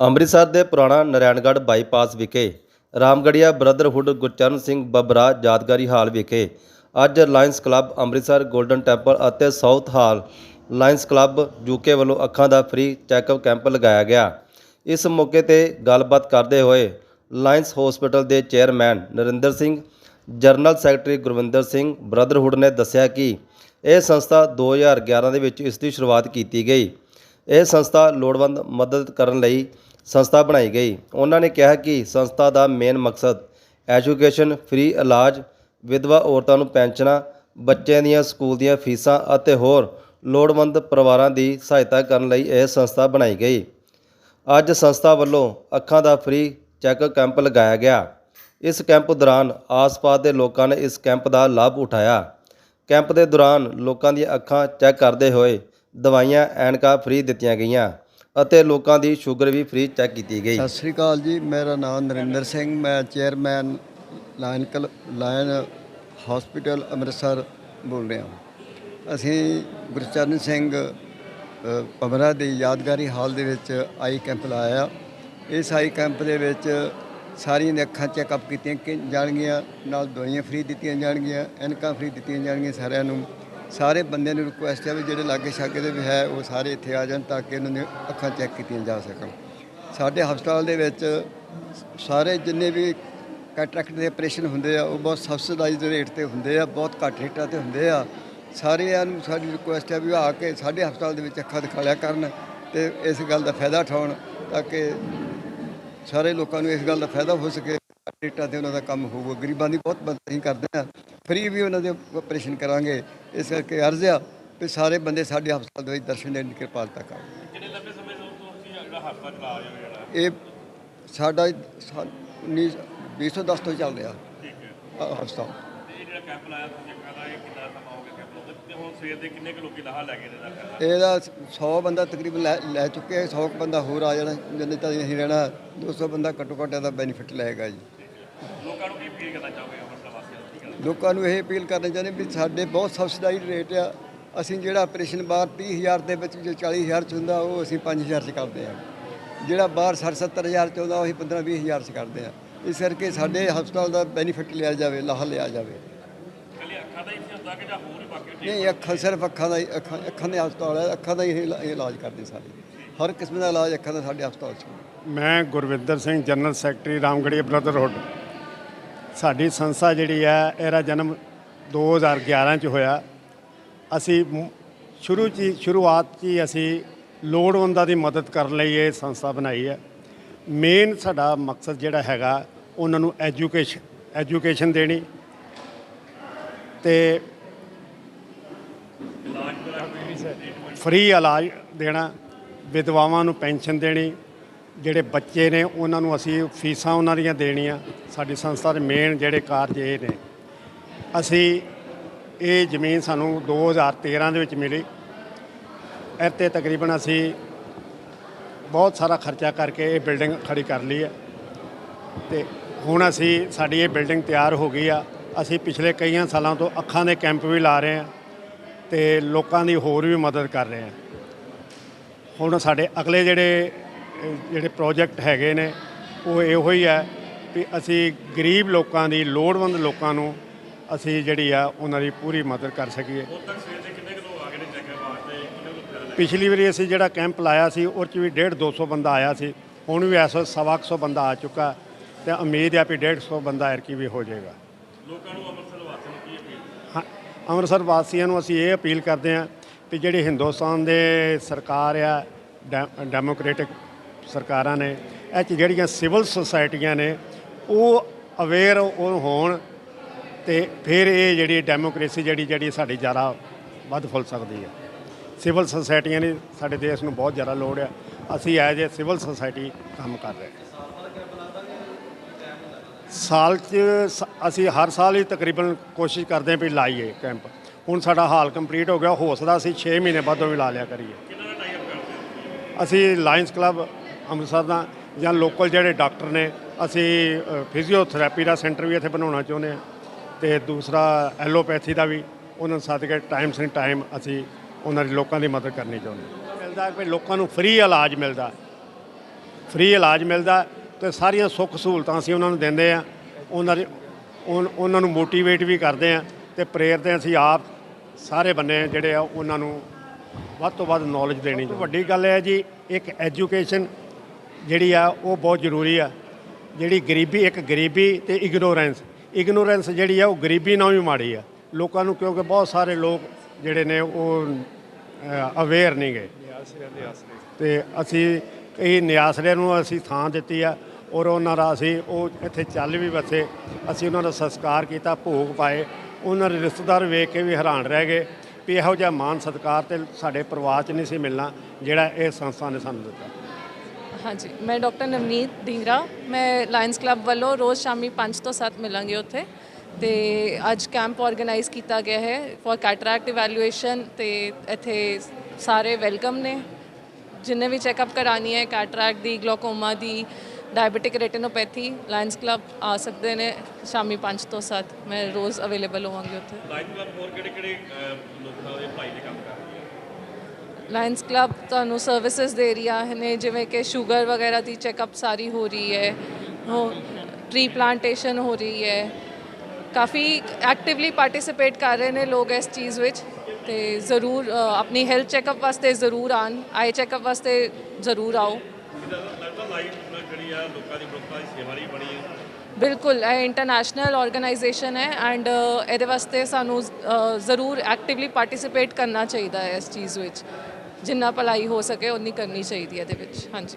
ਅੰਮ੍ਰਿਤਸਰ ਦੇ ਪੁਰਾਣਾ ਨਰੈਣਗੜ੍ਹ ਬਾਈਪਾਸ ਵਿਖੇ ਰਾਮਗੜੀਆ ਬ੍ਰਦਰਹੁੱਡ ਗੁਰਚਰਨ ਸਿੰਘ ਬੱਬਰਾ ਯਾਦਗਾਰੀ ਹਾਲ ਵਿਖੇ ਅੱਜ lions club Amritsar golden temple ਅਤੇ Southall lions club UK ਵੱਲੋਂ ਅੱਖਾਂ ਦਾ ਫ੍ਰੀ ਚੈੱਕਅਪ ਕੈਂਪ ਲਗਾਇਆ ਗਿਆ। ਇਸ ਮੌਕੇ ਤੇ ਗੱਲਬਾਤ ਕਰਦੇ ਹੋਏ ਲਾਇਨਸ ਹਸਪੀਟਲ ਦੇ chairman Narinder Singh general secretary Gurvinder Singh brotherhood ਨੇ ਦੱਸਿਆ ਕਿ ਇਹ ਸੰਸਥਾ 2011 ਦੇ ਵਿੱਚ ਇਸ ਦੀ ਸ਼ੁਰੂਆਤ ਕੀਤੀ ਗਈ। ਇਹ ਸੰਸਥਾ ਲੋੜਵੰਦ ਮਦਦ ਕਰਨ ਲਈ ਸੰਸਥਾ ਬਣਾਈ ਗਈ। ਉਹਨਾਂ ਨੇ ਕਿਹਾ ਕਿ ਸੰਸਥਾ ਦਾ ਮੇਨ ਮਕਸਦ ਐਜੂਕੇਸ਼ਨ, ਫ੍ਰੀ ਇਲਾਜ, ਵਿਧਵਾ ਔਰਤਾਂ ਨੂੰ ਪੈਨਸ਼ਨਾਂ, ਬੱਚਿਆਂ ਦੀਆਂ ਸਕੂਲ ਦੀਆਂ ਫੀਸਾਂ ਅਤੇ ਹੋਰ ਲੋੜਵੰਦ ਪਰਿਵਾਰਾਂ ਦੀ ਸਹਾਇਤਾ ਕਰਨ ਲਈ ਇਹ ਸੰਸਥਾ ਬਣਾਈ ਗਈ। ਅੱਜ ਸੰਸਥਾ ਵੱਲੋਂ ਅੱਖਾਂ ਦਾ ਫ੍ਰੀ ਚੈੱਕ ਕੈਂਪ ਲਗਾਇਆ ਗਿਆ। ਇਸ ਕੈਂਪ ਦੌਰਾਨ ਆਸ-ਪਾਸ ਦੇ ਲੋਕਾਂ ਨੇ ਇਸ ਕੈਂਪ ਦਾ ਲਾਭ ਉਠਾਇਆ। ਕੈਂਪ ਦੇ ਦੌਰਾਨ ਲੋਕਾਂ ਦੀਆਂ ਅੱਖਾਂ ਚੈੱਕ ਕਰਦੇ ਹੋਏ ਦਵਾਈਆਂ, ਐਨਕਾਂ ਫ੍ਰੀ ਦਿੱਤੀਆਂ ਗਈਆਂ। ਅਤੇ ਲੋਕਾਂ ਦੀ ਸ਼ੂਗਰ ਵੀ ਫ੍ਰੀ ਚੈੱਕ ਕੀਤੀ ਗਈ। ਸਤਿ ਸ੍ਰੀ ਅਕਾਲ ਜੀ ਮੇਰਾ ਨਾਮ ਨਰਿੰਦਰ ਸਿੰਘ ਮੈਂ ਚੇਅਰਮੈਨ ਲਾਇਨ ਕਲ ਲਾਇਨ ਹਸਪੀਟਲ ਅੰਮ੍ਰਿਤਸਰ ਬੋਲ ਰਿਹਾ ਹਾਂ। ਅਸੀਂ ਗੁਰਚਰਨ ਸਿੰਘ ਅ, ਪਮਰਾ ਦੇ ਯਾਦਗਾਰੀ ਹਾਲ ਦੇ ਵਿੱਚ ਆਈ ਕੈਂਪ ਲਾਇਆ। ਇਸ ਆਈ ਕੈਂਪ ਦੇ ਵਿੱਚ ਸਾਰੀਆਂ ਦੀਆਂ ਅੱਖਾਂ ਚੈੱਕਅਪ ਕੀਤੀਆਂ ਜਾਣਗੀਆਂ ਨਾਲ ਦਵਾਈਆਂ ਫ੍ਰੀ ਦਿੱਤੀਆਂ ਜਾਣਗੀਆਂ ਐਨਕਾਂ ਫ੍ਰੀ ਦਿੱਤੀਆਂ ਜਾਣਗੀਆਂ ਸਾਰਿਆਂ ਨੂੰ। ਸਾਰੇ ਬੰਦਿਆਂ ਨੂੰ ਰਿਕੁਐਸਟ ਹੈ ਵੀ ਜਿਹੜੇ ਲਾਗੇ ਛਾਗੇ ਦੇ ਵੀ ਹੈ, ਉਹ ਸਾਰੇ ਇੱਥੇ ਆ ਜਾਣ ਤਾਂ ਕਿ ਉਹਨਾਂ ਦੀਆਂ ਅੱਖਾਂ ਚੈੱਕ ਕੀਤੀਆਂ ਜਾ ਸਕਣ। ਸਾਡੇ ਹਸਪਤਾਲ ਦੇ ਵਿੱਚ ਸਾਰੇ ਜਿੰਨੇ ਵੀ ਕੈਟਰੈਕਟ ਦੇ ਆਪਰੇਸ਼ਨ ਹੁੰਦੇ ਆ, ਉਹ ਬਹੁਤ ਸਬਸਿਡਾਈਜ਼ਡ ਰੇਟ ਤੇ ਹੁੰਦੇ ਆ, ਬਹੁਤ ਘੱਟ ਰੇਟਾਂ ਤੇ ਹੁੰਦੇ ਆ। ਸਾਰਿਆਂ ਨੂੰ ਸਾਡੀ ਰਿਕੁਐਸਟ ਹੈ ਵੀ ਆ ਕੇ ਸਾਡੇ ਹਸਪਤਾਲ ਦੇ ਵਿੱਚ ਅੱਖਾਂ ਦਿਖਾ ਲਿਆ ਕਰਨ ਤੇ ਇਸ ਗੱਲ ਦਾ ਫਾਇਦਾ ਉਠਾਉਣ ਤਾਂ ਕਿ ਸਾਰੇ ਲੋਕਾਂ ਨੂੰ ਇਸ ਗੱਲ ਦਾ ਫਾਇਦਾ ਹੋ ਸਕੇ। ਰੇਟਾਂ ਤੇ ਉਹਨਾਂ ਦਾ ਕੰਮ ਹੋਊਗਾ। ਗਰੀਬਾਂ ਦੀ ਬਹੁਤ ਮਦਦ ਅਸੀਂ ਕਰਦੇ ਆ ਫ੍ਰੀ ਵੀ ਉਹਨਾਂ ਦੇ ਆਪਰੇਸ਼ਨ ਕਰਾਂਗੇ। ਇਸ ਕਰਕੇ ਅਰਜ਼ ਆ ਵੀ ਸਾਰੇ ਬੰਦੇ ਸਾਡੇ ਹਸਪਤਾਲ ਦੇ ਵਿੱਚ ਦਰਸ਼ਨ ਦੇਣ ਦੀ ਕਿਰਪਾਲਤਾ ਕਰਨ। ਕਿੰਨੇ ਲੰਬੇ ਸਮੇਂ ਤੋਂ ਤੁਸੀਂ ਜਿਹੜਾ ਹਸਪਤਾਲ ਚਲਾ ਰਹੇ ਹੋ ਜਿਹੜਾ? ਇਹ ਸਾਡਾ 19 2010 ਤੋਂ ਚੱਲ ਰਿਹਾ। ਠੀਕ ਹੈ। ਅ, ਹਸਪਤਾਲ। ਤੇ ਇਹ ਜਿਹੜਾ ਕੈਂਪ ਲਾਇਆ ਤੁਸੀਂ ਕਹਿੰਦਾ ਇਹ ਕਿੰਨਾ ਸਮਾਂ ਹੋ ਗਿਆ ਕੈਂਪ ਲਾਉਂਦੇ ਤੇ ਹੁਣ ਸਵੇਰ ਦੇ ਕਿੰਨੇ ਕੁ ਲੋਕੀ ਲਾਹਾ ਲੈ ਗਏ ਨੇ ਦਾ ਕਰਦਾ ਇਹਦਾ 100 ਬੰਦਾ ਤਕਰੀਬਨ ਲੈ ਲੈ ਚੁੱਕੇ ਆ 100 ਕੁ ਬੰਦਾ ਹੋਰ ਆ ਜਾਣਾ। ਜਿੰਨੇ ਤਾਂ ਅਸੀਂ ਰਹਿਣਾ 200 ਬੰਦਾ ਘੱਟੋ ਘੱਟ ਇਹਦਾ ਬੈਨੀਫਿਟ ਲਏਗਾ ਜੀ। ਲੋਕਾਂ ਨੂੰ ਕੀ ਅਪੀਲ ਕਰਨਾ ਚਾਹੋਗੇ ਅੰਮ੍ਰਿਤਸਰ ਵਾਸੀਆਂ ਨੂੰ? ਕੀ ਗੱਲ? ਲੋਕਾਂ ਨੂੰ ਇਹ ਅਪੀਲ ਕਰਨੀ ਚਾਹੁੰਦੇ ਵੀ ਸਾਡੇ ਬਹੁਤ ਸਬਸਿਡਾਈਡ ਰੇਟ ਆ। ਅਸੀਂ ਜਿਹੜਾ ਆਪਰੇਸ਼ਨ ਬਾਹਰ 30000 ਦੇ ਵਿੱਚ ਜੋ 40000 ਚ ਹੁੰਦਾ ਉਹ ਅਸੀਂ 5000 ਚ ਕਰਦੇ ਆ। ਜਿਹੜਾ ਬਾਹਰ 60 70000 ਚ ਹੁੰਦਾ ਉਹ ਅਸੀਂ 15 20000 ਚ ਕਰਦੇ ਆ। ਇਸ ਕਰਕੇ ਸਾਡੇ ਹਸਪਤਾਲ ਦਾ ਬੈਨੀਫਿਟ ਲਿਆ ਜਾਵੇ ਲਾਹਾ ਲਿਆ ਜਾਵੇ। ਕੱਲੀ ਅੱਖਾਂ ਦਾ ਹੀ ਨਹੀਂ ਹੁੰਦਾ ਕਿ ਜਾਂ ਹੋਰ ਵੀ ਬਾਕੀ ਨਹੀਂ ਅੱਖਾਂ ਸਿਰਫ ਅੱਖਾਂ ਦਾ ਹੀ ਅੱਖਾਂ ਅੱਖਾਂ ਦੇ ਹਸਪਤਾਲ ਹੈ ਅੱਖਾਂ ਦਾ ਹੀ ਇਲਾਜ ਕਰਦੇ ਸਾਰੇ। ਹਰ ਕਿਸਮ ਦਾ ਇਲਾਜ ਅੱਖਾਂ ਦਾ ਸਾਡੇ ਹਸਪਤਾਲ 'ਚ। ਮੈਂ Gurvinder Singh general secretary Ramgarhia brotherhood. ਸਾਡੀ ਸੰਸਥਾ ਜਿਹੜੀ ਹੈ, ਇਹਦਾ ਜਨਮ 2011 ਚ ਹੋਇਆ। ਅਸੀਂ ਸ਼ੁਰੂ 'ਚ ਹੀ- ਸ਼ੁਰੂਆਤ 'ਚ ਹੀ ਅਸੀਂ ਲੋੜਵੰਦਾਂ ਦੀ ਮਦਦ ਕਰਨ ਲਈ ਇਹ ਸੰਸਥਾ ਬਣਾਈ ਹੈ। ਮੇਨ ਸਾਡਾ ਮਕਸਦ ਜਿਹੜਾ ਹੈਗਾ, ਉਹਨਾਂ ਨੂੰ ਐਜੂਕੇਸ਼ਨ ਐਜੂਕੇਸ਼ਨ ਦੇਣੀ। ਤੇ ਫ੍ਰੀ ਇਲਾਜ ਦੇਣਾ, ਵਿਧਵਾਵਾਂ ਨੂੰ ਪੈਨਸ਼ਨ ਦੇਣੀ। ਜਿਹੜੇ ਬੱਚੇ ਨੇ, ਉਹਨਾਂ ਨੂੰ ਅਸੀਂ ਫੀਸਾਂ ਉਹਨਾਂ ਦੀਆਂ ਦੇਣੀਆਂ। ਸਾਡੀ ਸੰਸਥਾ ਦੇ ਮੇਨ ਜਿਹੜੇ ਕਾਰਜ ਇਹ ਨੇ। ਅਸੀਂ ਇਹ ਜ਼ਮੀਨ ਸਾਨੂੰ 2013 ਦੇ ਵਿੱਚ ਮਿਲੀ। ਇਹ ਤਕਰੀਬਨ ਅਸੀਂ ਬਹੁਤ ਸਾਰਾ ਖਰਚਾ ਕਰਕੇ ਇਹ ਬਿਲਡਿੰਗ ਖੜੀ ਕਰ ਲਈ ਹੈ। ਤੇ ਹੁਣ ਅਸੀਂ, ਸਾਡੀ ਇਹ ਬਿਲਡਿੰਗ ਤਿਆਰ ਹੋ ਗਈ ਆ। ਅਸੀਂ ਪਿਛਲੇ ਕਈਆਂ ਸਾਲਾਂ ਤੋਂ ਅੱਖਾਂ ਦੇ ਕੈਂਪ ਵੀ ਲਾ ਰਹੇ ਹਾਂ ਤੇ ਲੋਕਾਂ ਦੀ ਹੋਰ ਵੀ ਮਦਦ ਕਰ ਰਹੇ ਹਾਂ। ਹੁਣ ਸਾਡੇ ਅਗਲੇ ਜਿਹੜੇ ਜਿਹੜੇ ਪ੍ਰੋਜੈਕਟ ਹੈਗੇ ਨੇ ਉਹ ਇਹੋ ਹੀ ਹੈ ਵੀ ਅਸੀਂ ਗਰੀਬ ਲੋਕਾਂ ਦੀ ਲੋੜਵੰਦ ਲੋਕਾਂ ਨੂੰ ਅਸੀਂ ਜਿਹੜੀ ਆ ਉਹਨਾਂ ਦੀ ਪੂਰੀ ਮਦਦ ਕਰ ਸਕੀਏ। ਕੁ ਪਿਛਲੀ ਵਾਰੀ ਅਸੀਂ ਜਿਹੜਾ ਕੈਂਪ ਲਾਇਆ ਸੀ ਉਹ 'ਚ ਵੀ 1.5 200 ਬੰਦਾ ਆਇਆ ਸੀ। ਹੁਣ ਵੀ ਐਸੋ ਸਵਾ ਕੁ ਸੌ ਬੰਦਾ ਆ ਚੁੱਕਾ ਤੇ ਉਮੀਦ ਹੈ ਵੀ 150 ਬੰਦਾ ਐਰਕੀ ਵੀ ਹੋ ਜਾਏਗਾ। ਲੋਕਾਂ ਨੂੰ ਅੰਮ੍ਰਿਤਸਰ ਵਾਸੀਆਂ ਨੂੰ ਕੀ ਅਪੀਲ? ਹਾਂ ਅੰਮ੍ਰਿਤਸਰ ਵਾਸੀਆਂ ਨੂੰ ਅਸੀਂ ਇਹ ਅਪੀਲ ਕਰਦੇ ਹਾਂ ਵੀ ਜਿਹੜੀ ਹਿੰਦੁਸਤਾਨ ਦੇ ਸਰਕਾਰ ਆ ਡੈਮੋਕ੍ਰੈਟਿਕ ਸਰਕਾਰਾਂ ਨੇ, ਇਹ 'ਚ ਜਿਹੜੀਆਂ ਸਿਵਲ ਸੁਸਾਇਟੀਆਂ ਨੇ, ਉਹ ਅਵੇਅਰ ਉਹ ਹੋਣ ਤੇ ਫਿਰ ਇਹ ਜਿਹੜੀ ਡੈਮੋਕ੍ਰੇਸੀ ਜਿਹੜੀ ਜਿਹੜੀ ਸਾਡੀ ਜ਼ਿਆਦਾ ਵੱਧ ਫੁੱਲ ਸਕਦੀ ਹੈ ਸਿਵਲ ਸੁਸਾਇਟੀਆਂ ਨੇ ਸਾਡੇ ਦੇਸ਼ ਨੂੰ ਬਹੁਤ ਜ਼ਿਆਦਾ ਲੋੜ ਹੈ ਅਸੀਂ ਐਜ ਏ ਸਿਵਲ ਸੁਸਾਇਟੀ ਕੰਮ ਕਰ ਰਹੇ ਹਾਂ। ਸਾਲ 'ਚ ਅਸੀਂ ਹਰ ਸਾਲ ਹੀ ਤਕਰੀਬਨ ਕੋਸ਼ਿਸ਼ ਕਰਦੇ ਹਾਂ ਵੀ ਲਾਈਏ ਕੈਂਪ। ਹੁਣ ਸਾਡਾ ਹਾਲ ਕੰਪਲੀਟ ਹੋ ਗਿਆ ਹੋ ਸਕਦਾ ਅਸੀਂ 6 ਮਹੀਨੇ ਬਾਅਦੋਂ ਵੀ ਲਾ ਲਿਆ ਕਰੀਏ। ਅਸੀਂ ਲਾਇੰਸ ਕਲੱਬ ਅੰਮ੍ਰਿਤਸਰ ਦਾ ਜਾਂ ਲੋਕਲ ਜਿਹੜੇ ਡਾਕਟਰ ਨੇ, ਅਸੀਂ ਫਿਜ਼ੀਓਥੈਰੇਪੀ ਦਾ ਸੈਂਟਰ ਵੀ ਇੱਥੇ ਬਣਾਉਣਾ ਚਾਹੁੰਦੇ ਹਾਂ ਤੇ ਦੂਸਰਾ ਐਲੋਪੈਥੀ ਦਾ ਵੀ, ਉਹਨਾਂ ਨੂੰ ਸੱਦ ਟਾਈਮ ਸਿਰ ਟਾਈਮ ਅਸੀਂ ਉਹਨਾਂ ਦੇ ਲੋਕਾਂ ਦੀ ਮਦਦ ਕਰਨੀ ਚਾਹੁੰਦੇ ਹਾਂ। ਮਿਲਦਾ ਕਿ ਲੋਕਾਂ ਨੂੰ ਫ੍ਰੀ ਇਲਾਜ ਮਿਲਦਾ ਫ੍ਰੀ ਇਲਾਜ ਮਿਲਦਾ ਤੇ ਸਾਰੀਆਂ ਸੁੱਖ ਸਹੂਲਤਾਂ ਅਸੀਂ ਉਹਨਾਂ ਨੂੰ ਦਿੰਦੇ ਆ ਉਹਨਾਂ ਦੇ, ਉਨ- ਉਹਨਾਂ ਨੂੰ ਮੋਟੀਵੇਟ ਵੀ ਕਰਦੇ ਆ ਤੇ ਪ੍ਰੇਰਦੇ ਅਸੀਂ ਆਪ ਸਾਰੇ ਬੰਨੇ ਜਿਹੜੇ ਆ ਉਹਨਾਂ ਨੂੰ ਵੱਧ ਤੋਂ ਵੱਧ ਨੌਲੇਜ ਦੇਣੀ ਵੱਡੀ ਗੱਲ ਹੈ ਜੀ, ਇੱਕ ਐਜੂਕੇਸ਼ਨ ਜਿਹੜੀ ਆ, ਉਹ ਬਹੁਤ ਜ਼ਰੂਰੀ ਆ। ਜਿਹੜੀ ਗਰੀਬੀ, ਇੱਕ ਗਰੀਬੀ ਤੇ ਇਗਨੋਰੈਂਸ ਇਗਨੋਰੈਂਸ ਜਿਹੜੀ ਆ, ਉਹ ਗਰੀਬੀ ਨਾਲ ਵੀ ਮਾੜੀ ਆ। ਲੋਕਾਂ ਨੂੰ ਕਿਉਂਕਿ ਬਹੁਤ ਸਾਰੇ ਲੋਕ ਜਿਹੜੇ ਨੇ, ਉਹ ਅਵੇਅਰ ਨਹੀਂ ਗਏ। ਤੇ ਅਸੀਂ ਇਹ ਨਿਆਸਰੇ ਨੂੰ ਅਸੀਂ ਥਾਂ ਦਿੱਤੀ ਆ ਔਰ ਉਹਨਾਂ ਦਾ ਅਸੀਂ, ਉਹ ਇੱਥੇ ਚੱਲ ਵੀ ਵਸੇ। ਅਸੀਂ ਉਹਨਾਂ ਦਾ ਸੰਸਕਾਰ ਕੀਤਾ, ਭੋਗ ਪਾਏ। ਉਹਨਾਂ ਦੇ ਰਿਸ਼ਤੇਦਾਰ ਵੇਖ ਕੇ ਵੀ ਹੈਰਾਨ ਰਹਿ ਗਏ ਵੀ ਇਹੋ ਜਿਹਾ ਮਾਨ ਸਤਿਕਾਰ ਤੇ ਸਾਡੇ ਪਰਿਵਾਰ 'ਚ ਨਹੀਂ ਸੀ ਮਿਲਣਾ ਜਿਹੜਾ ਇਹ ਸੰਸਥਾ ਨੇ ਸਾਨੂੰ ਦਿੱਤਾ। ਹਾਂਜੀ, ਮੈਂ ਡਾਕਟਰ ਨਵਨੀਤ ਢਿੰਗਰਾ। ਮੈਂ ਲਾਇਨਸ ਕਲੱਬ ਵੱਲੋਂ ਰੋਜ਼ ਸ਼ਾਮੀ 5 ਤੋਂ 7 ਮਿਲਾਂਗੇ ਉੱਥੇ। ਤੇ ਅੱਜ ਕੈਂਪ ਆਰਗੇਨਾਈਜ਼ ਕੀਤਾ ਗਿਆ ਹੈ ਫॉर ਕੈਟਰੈਕਟ ਇਵੈਲੂਏਸ਼ਨ ਤੇ ਇੱਥੇ ਸਾਰੇ ਵੈਲਕਮ ਨੇ। ਜਿੰਨੇ ਵੀ ਚੈੱਕਅਪ ਕਰਾਣੀ ਹੈ ਕੈਟਰੈਕਟ ਦੀ ਗਲੋਕੋਮਾ ਦੀ ਡਾਇਬੀਟਿਕ ਰੈਟੀਨੋਪੈਥੀ ਲਾਇਨਸ ਕਲੱਬ ਆ ਸਕਦੇ ਨੇ ਸ਼ਾਮੀ 5 ਤੋਂ 7 ਮੈਂ ਰੋਜ਼ ਅਵੇਲੇਬਲ ਹੋਵਾਂਗੀ ਉੱਥੇ। ਲਾਈਨ ਕਲੱਬ ਹੋਰ ਕਿਹੜੇ ਕਿਹੜੇ ਲੋਕਾਂ ਦੇ ਭਲਾਈ ਦੇ ਕੰਮ ਕਰ ਰਹੀ ਹੈ ਲਾਇਨਸ ਕਲੱਬ ਤੁਹਾਨੂੰ ਸਰਵਿਸਿਜ਼ ਦੇ ਰਹੀਆਂ ਨੇ, ਜਿਵੇਂ ਕਿ ਸ਼ੂਗਰ ਵਗੈਰਾ ਦੀ ਚੈੱਕਅਪ ਸਾਰੀ ਹੋ ਰਹੀ ਹੈ, ਹੋ ਟ੍ਰੀ ਪਲਾਂਟੇਸ਼ਨ ਹੋ ਰਹੀ ਹੈ। ਕਾਫੀ ਐਕਟਿਵਲੀ ਪਾਰਟਿਸਿਪੇਟ ਕਰ ਰਹੇ ਨੇ ਲੋਕ ਇਸ ਚੀਜ਼ ਵਿੱਚ ਤੇ ਜ਼ਰੂਰ ਆਪਣੀ ਹੈਲਥ ਚੈੱਕਅਪ ਵਾਸਤੇ ਜ਼ਰੂਰ ਆਣ ਆਈ ਚੈੱਕਅਪ ਵਾਸਤੇ ਜ਼ਰੂਰ ਆਓ। ਬਿਲਕੁਲ, ਇਹ ਇੰਟਰਨੈਸ਼ਨਲ ਆਰਗੇਨਾਈਜੇਸ਼ਨ ਹੈ ਐਂਡ ਇਹਦੇ ਵਾਸਤੇ ਸਾਨੂੰ ਜ਼ਰੂਰ ਐਕਟਿਵਲੀ ਪਾਰਟਿਸਿਪੇਟ ਕਰਨਾ ਚਾਹੀਦਾ ਹੈ ਇਸ ਚੀਜ਼ ਵਿੱਚ। ਜਿੰਨਾ ਭਲਾਈ ਹੋ ਸਕੇ ਉਨੀ ਕਰਨੀ ਚਾਹੀਦੀ ਹੈ ਇਹਦੇ ਵਿੱਚ। ਹਾਂਜੀ।